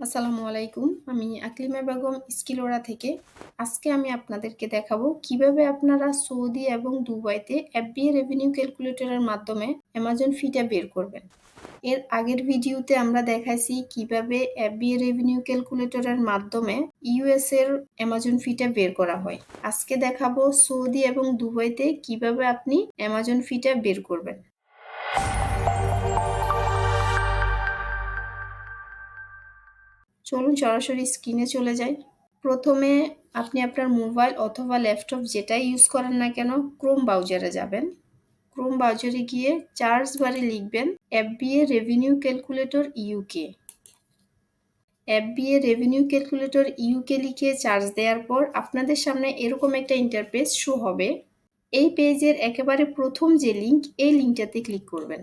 আসসালামু আলাইকুম। আমি আকলিমা বেগম, স্কিলোরা থেকে। আজকে আমি আপনাদেরকে দেখাবো কীভাবে আপনারা সৌদি এবং দুবাইতে এফবিএ রেভিনিউ ক্যালকুলেটরের মাধ্যমে অ্যামাজন ফিটা বের করবেন। এর আগের ভিডিওতে আমরা দেখাইছি কীভাবে এফবিএ রেভিনিউ ক্যালকুলেটরের মাধ্যমে ইউএস এর অ্যামাজন ফিটা বের করা হয়। আজকে দেখাবো সৌদি এবং দুবাইতে কীভাবে আপনি অ্যামাজন ফিটা বের করবেন। চলুন সরাসরি স্ক্রিনে চলে যাই। প্রথমে আপনি আপনার মোবাইল অথবা ল্যাপটপ যেটাই ইউজ করেন না কেন ক্রোম ব্রাউজারে যাবেন। ক্রোম ব্রাউজারে গিয়ে চার্জ বারে লিখবেন FBA revenue calculator UK FBA revenue calculator UK লিখে চার্জ দেওয়ার পর আপনাদের সামনে এরকম একটা ইন্টারপেজ শো হবে। এই পেজের একেবারে প্রথম যে লিঙ্ক এই লিঙ্কটাতে ক্লিক করবেন।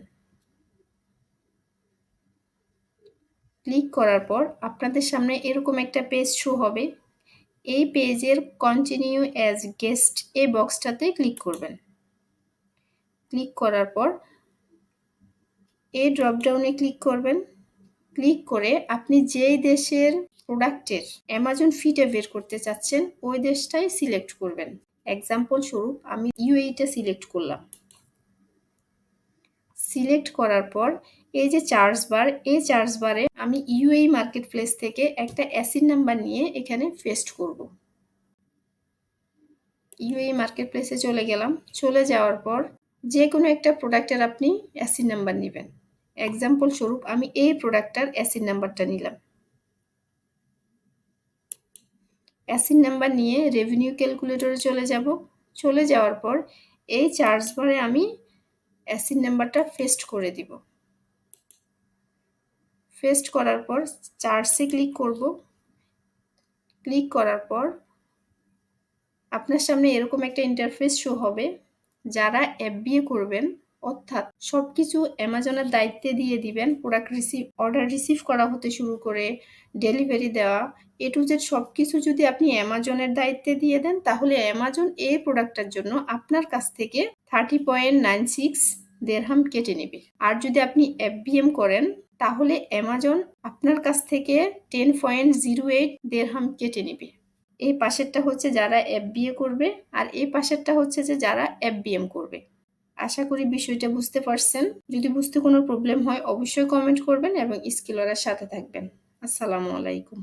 ক্লিক করার পর আপনাদের সামনে এরকম একটা পেজ শো হবে। এই পেজের কন্টিনিউ অ্যাজ গেস্ট এই বক্সটাতে ক্লিক করবেন। ক্লিক করার পর এই ড্রপডাউনে ক্লিক করবেন। ক্লিক করে আপনি যেই দেশের প্রোডাক্টের অ্যামাজন ফিটা বের করতে চাচ্ছেন, ওই দেশটাই সিলেক্ট করবেন। এক্সাম্পল স্বরূপ, আমি ইউএইটা সিলেক্ট করলাম। সিলেক্ট করার পর এই যে চার্জ বার এই চার্জ বারে আমি ইউএই মার্কেট প্লেস থেকে একটা অ্যাসিড নাম্বার নিয়ে এখানে পেস্ট করব। ইউএই মার্কেট প্লেসে চলে গেলাম। চলে যাওয়ার পর যে কোনো একটা প্রোডাক্টের আপনি অ্যাসিড নাম্বার নেবেন। এক্সাম্পল স্বরূপ আমি এই প্রোডাক্টটার অ্যাসিড নাম্বারটা নিলাম। অ্যাসিড নাম্বার নিয়ে রেভিনিউ ক্যালকুলেটরে চলে যাব। চলে যাওয়ার পর এই চার্জ বারে আমি অ্যাসিড নাম্বারটা পেস্ট করে দিব। পেস্ট করার পর চার্জে ক্লিক করব। ক্লিক করার পর আপনার সামনে এরকম একটা ইন্টারফেস শো হবে, যারা এফবিএ করবেন, অর্থাৎ সব কিছু অ্যামাজনের দায়িত্বে দিয়ে দিবেন প্রোডাক্ট রিসিভ অর্ডার রিসিভ করা হতে শুরু করে ডেলিভারি দেওয়া এ টু জেড সব কিছু যদি আপনি অ্যামাজনের দায়িত্বে দিয়ে দেন, তাহলে অ্যামাজন এই প্রোডাক্টটার জন্য আপনার কাছ থেকে থার্টি পয়েন্ট নাইন সিক্স দেড়হাম কেটে নেবে। আর যদি আপনি এফবিএম করেন, তাহলে অ্যামাজন আপনার কাছ থেকে টেন পয়েন্ট জিরো এইট দেড়হাম কেটে নেবে। এই পাশেরটা হচ্ছে যারা এফবিএ করবে, আর এই পাশেরটা হচ্ছে যে যারা এফবিএম করবে। আশা করি বিষয়টা বুঝতে পারছেন। যদি বুঝতে কোনো প্রবলেম হয়, অবশ্যই কমেন্ট করবেন এবং স্কিলারের সাথে থাকবেন। আসসালামু আলাইকুম।